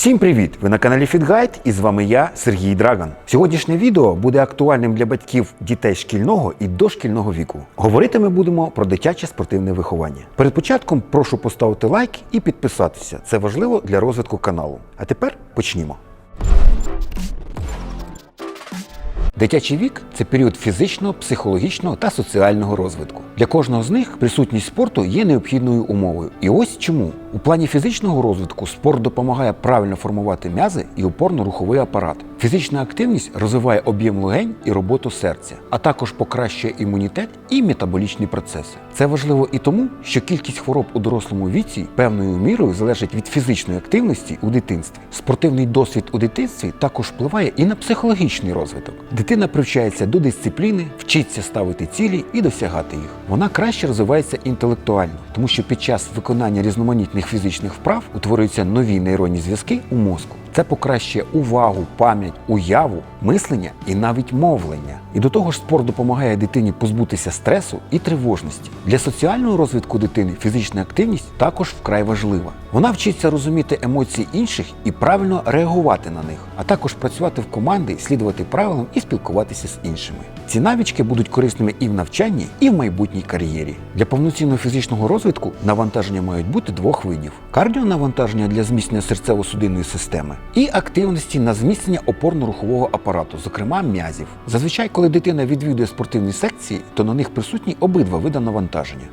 Всім привіт! Ви на каналі FitGuide і з вами я, Сергій Драган. Сьогоднішнє відео буде актуальним для батьків дітей шкільного і дошкільного віку. Говорити ми будемо про дитяче спортивне виховання. Перед початком прошу поставити лайк і підписатися. Це важливо для розвитку каналу. А тепер почнімо. Дитячий вік це період фізичного, психологічного та соціального розвитку. Для кожного з них присутність спорту є необхідною умовою. І ось чому у плані фізичного розвитку спорт допомагає правильно формувати м'язи і опорно-руховий апарат. Фізична активність розвиває об'єм легень і роботу серця, а також покращує імунітет і метаболічні процеси. Це важливо і тому, що кількість хвороб у дорослому віці певною мірою залежить від фізичної активності у дитинстві. Спортивний досвід у дитинстві також впливає і на психологічний розвиток. Дитина привчається до дисципліни, вчиться ставити цілі і досягати їх. Вона краще розвивається інтелектуально, тому що під час виконання різноманітних фізичних вправ утворюються нові нейронні зв'язки у мозку. Це покращує увагу, пам'ять, уяву, мислення і навіть мовлення. І до того ж, спорт допомагає дитині позбутися стресу і тривожності. Для соціального розвитку дитини фізична активність також вкрай важлива. Вона вчиться розуміти емоції інших і правильно реагувати на них, а також працювати в команді, слідувати правилам і спілкуватися з іншими. Ці навички будуть корисними і в навчанні, і в майбутній кар'єрі. Для повноцінного фізичного розвитку навантаження мають бути двох видів: кардіонавантаження для зміцнення серцево-судинної системи і активності на зміцнення опорно-рухового апарату, зокрема м'язів. Зазвичай, коли дитина відвідує спортивні секції, то на них присутні обидва види навантаження.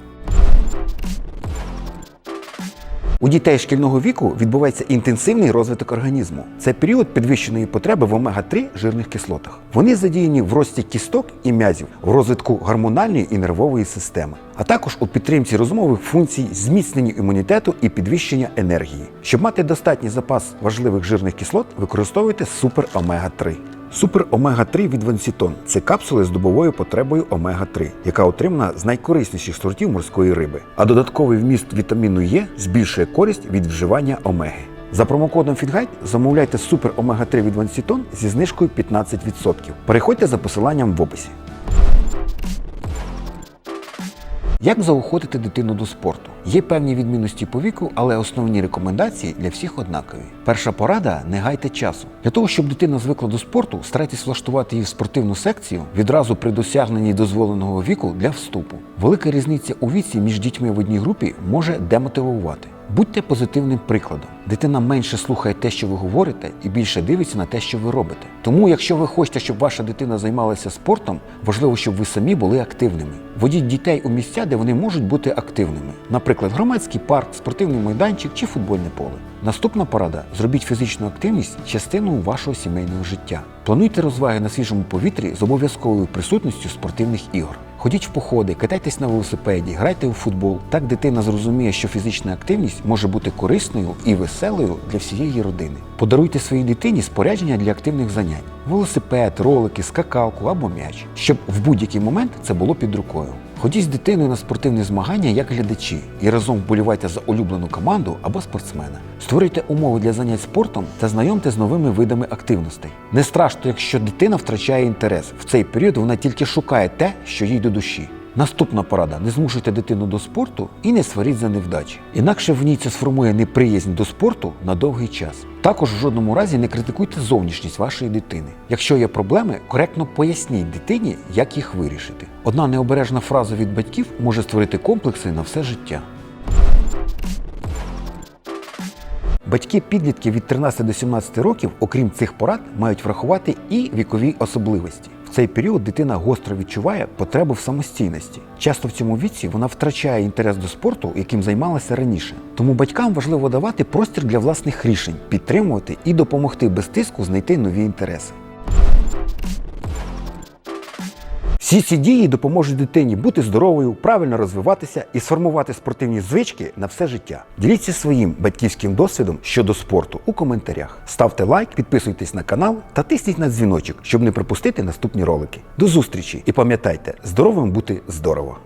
У дітей шкільного віку відбувається інтенсивний розвиток організму. Це період підвищеної потреби в омега-3 жирних кислотах. Вони задіяні в рості кісток і м'язів, в розвитку гормональної і нервової системи, а також у підтримці розумових функцій, зміцненні імунітету і підвищення енергії. Щоб мати достатній запас важливих жирних кислот, використовуйте супер омега-3. Супер омега-3 від Венсітон це капсули з добовою потребою омега-3, яка отримана з найкорисніших сортів морської риби. А додатковий вміст вітаміну Е збільшує користь від вживання омеги. За промокодом FitGuide замовляйте супер омега-3 від Венсітон зі знижкою 15%. Переходьте за посиланням в описі. Як заохотити дитину до спорту? Є певні відмінності по віку, але основні рекомендації для всіх однакові. Перша порада не гайте часу. Для того, щоб дитина звикла до спорту, старайтесь влаштувати її в спортивну секцію відразу при досягненні дозволеного віку для вступу. Велика різниця у віці між дітьми в одній групі може демотивувати. Будьте позитивним прикладом. Дитина менше слухає те, що ви говорите, і більше дивиться на те, що ви робите. Тому, якщо ви хочете, щоб ваша дитина займалася спортом, важливо, щоб ви самі були активними. Водіть дітей у місця, де вони можуть бути активними. Наприклад, громадський парк, спортивний майданчик чи футбольне поле. Наступна порада: зробіть фізичну активність частиною вашого сімейного життя. Плануйте розваги на свіжому повітрі з обов'язковою присутністю спортивних ігор. Ходіть в походи, катайтесь на велосипеді, грайте у футбол. Так дитина зрозуміє, що фізична активність може бути корисною і веселою для всієї родини. Подаруйте своїй дитині спорядження для активних занять: велосипед, ролики, скакалку або м'яч, щоб в будь-який момент це було під рукою. Ходіть з дитиною на спортивні змагання як глядачі і разом вболівайте за улюблену команду або спортсмена. Створюйте умови для занять спортом та знайомте з новими видами активностей. Не страшно, якщо дитина втрачає інтерес. В цей період вона тільки шукає те, що їй до душі. Наступна порада: не змушуйте дитину до спорту і не сваріть за невдачі. Інакше в ній це сформує неприязнь до спорту на довгий час. Також в жодному разі не критикуйте зовнішність вашої дитини. Якщо є проблеми, коректно поясніть дитині, як їх вирішити. Одна необережна фраза від батьків може створити комплекси на все життя. Батьки підлітків від 13 до 17 років, окрім цих порад, мають врахувати і вікові особливості. В цей період дитина гостро відчуває потребу в самостійності. Часто в цьому віці вона втрачає інтерес до спорту, яким займалася раніше. Тому батькам важливо давати простір для власних рішень, підтримувати і допомогти без тиску знайти нові інтереси. Всі ці дії допоможуть дитині бути здоровою, правильно розвиватися і сформувати спортивні звички на все життя. Діліться своїм батьківським досвідом щодо спорту у коментарях. Ставте лайк, підписуйтесь на канал та тисніть на дзвіночок, щоб не пропустити наступні ролики. До зустрічі і пам'ятайте, здоровим бути здорово!